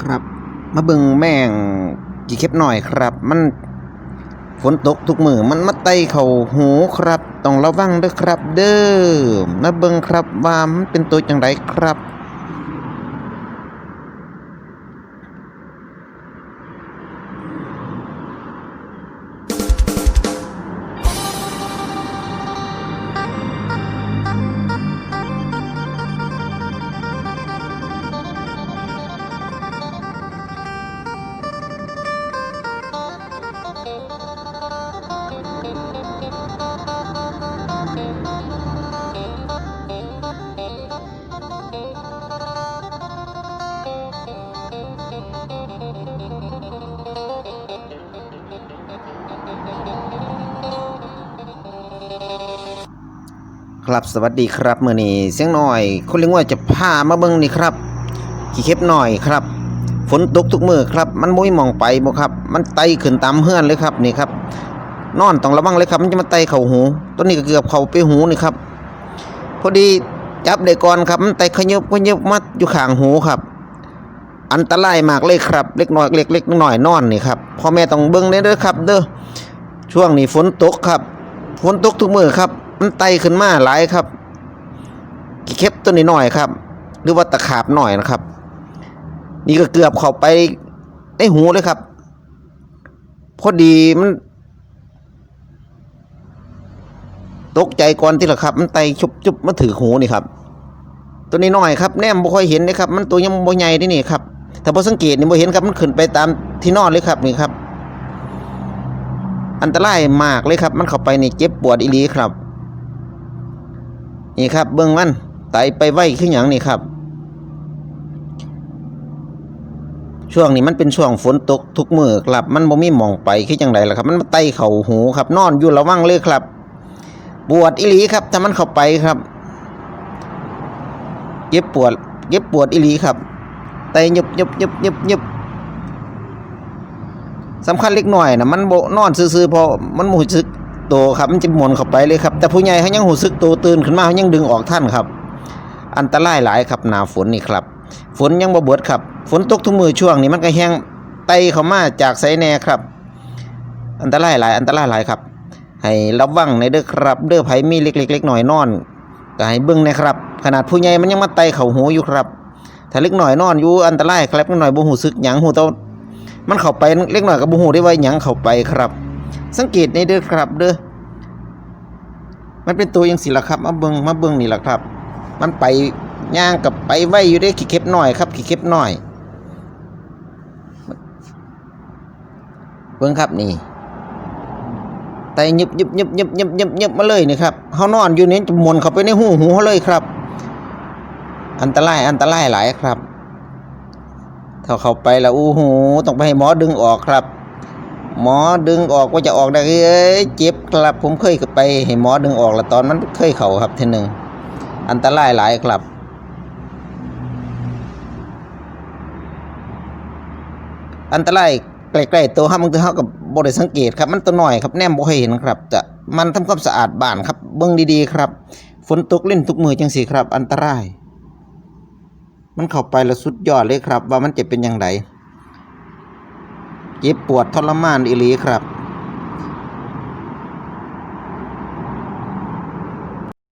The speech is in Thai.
ครับ มาเบิ่งแม่งกี่เข็บหน่อยครับ มันฝนตกทุกมือมันมาไตเข่าหูครับ ต้องระวังเด้อครับ เด้อมาเบิ่งครับว่ามันเป็นตัวจังไรครับ ครับสวัสดีครับเมื้อนี้เสียงหน่อยคนเลี้ยงว่าจะพามาเบิ่งนี่ครับขี้เข็บหน่อยครับ ฝนตกทุกมือครับ มันบ่มีหมองไปบ่ครับ มันไตขึ้นตามเฮือนเลยครับนี่ครับ นอนต้องระวังเลยครับ มันจะมาไตเข้าหูต้นนี้ก็เกือบเข้าไปหูนี่ครับ พอดีจับได้ก่อนครับ มันไตขยบขยบมาอยู่ข้างหูครับ อันตรายมากเลยครับ เล็กน้อยเล็กเล็กน้อยนอนนี่ครับพ่อแม่ต้องเบิ่งเด้อครับ เด้อช่วงนี้ฝนตกครับ ฝนตกทุกมือครับ มันไตขึ้นมาหลายครับกี่เข็บตัวนี้หน่อยครับ หรือว่าตะขาบหน่อยนะครับ นี่ก็เกือบเข้าไปในหูเลยครับพอดีมัน ตกใจก่อนที่ละครับ มันไตชุบชุบมาถือหูนี่ครับ ตัวนี้หน่อยครับแนมบ่ค่อยเห็นนะครับ มันตัวยังบ่ใหญ่นี่นี่ครับถ้าบ่สังเกตนี่บ่เห็นครับมันขึ้นไปตามที่นอนเลยครับนี่ครับ อันตรายมากเลยครับ มันเข้าไปนี่เจ็บปวดอีหลีครับ นี่ครับ เบื้องมันไตไปไวขึ้นอย่างนี่ครับ ช่วงนี้มันเป็นช่วงฝนตกทุกมือครับ มันบ่มีหมองไปคือจังไดล่ะครับ มันไตเข่าหูครับ นอนอยู่ระวังเลยครับปวดอีหลีครับถ้ามันเข้าไปครับเย็บปวดเย็บปวดอีหลีครับไตยุบยุบยุบยุบยุบสำคัญเล็กหน้อยนะมันโบนอนซื่อๆพอมันหูซึก โตครับมันจะหมุนเข้าไปเลยครับแต่ผู้ใหญ่เขายังหูซึกโตตื่นขึ้นมาเขายังดึงออกท่านครับ อันตรายหลายครับหนาฝนนี่ครับฝนยังบ่เบิดครับ ฝนตกทุกมือช่วงนี้มันก็แห้งไตเข้ามาจากไสแน่ครับ อันตรายหลายอันตรายหลายครับ ให้ระวังในเด้อครับ เด้อไผมีเล็กๆเล็กน้อยนอนก็ให้เบิ่งนะครับ ขนาดผู้ใหญ่มันยังมาไตเข้าหูอยู่ครับ ถ้าเล็กหน้อยนอนอยู่อันตรายครับเล็กน้อยบ่ฮู้สึกหยังฮู้แต่ว่ามันเข้าไปเล็กหน้อยก็บ่ฮู้ได้ว่าหยังเข้าไปครับ สังเกตในเด้อครับเด้อมันเป็นตัวจังซี่ล่ะครับ มาเบิงมาเบิงนี่ล่ะครับ มันไปย่างกับไปไว้อยู่ได้ขี้เข็บหน้อยครับขี้เข็บหน้อยเบิ่งครับนี่ไตยึบยึบยึบยึบยึบยึบยึบมาเลยนี่ครับเขานอนอยู่นี่จะมนเขาไปในหูหูเขาเลยครับ อันตรายอันตรายหลายครับ ถ้าเขาไปแล้วอู้หูต้องไปให้หมอดึงออกครับ หมอดึงออกว่าจะออกได้เอ้ยเจ็บครับผมเคยไปให้หมอดึงออกแล้วตอนมันเคยเข่าครับทีหนึ่งอันตรายหลายครับอันตรายใกล้ๆตัวห้ามันคือเฮากับบริสังเกตครับ มันตัวหน่อยครับแนมบ่เคยเห็นครับ จะมันทำความสะอาดบ้านครับ เบิ่งดีๆ ครับฝนตกเล่นทุกมือจังสีครับ อันตราย มันเข้าไปแล้วสุดยอดเลยครับ ว่ามันจะเป็นอย่างไร เจ็บปวดทรมานอีหลีครับ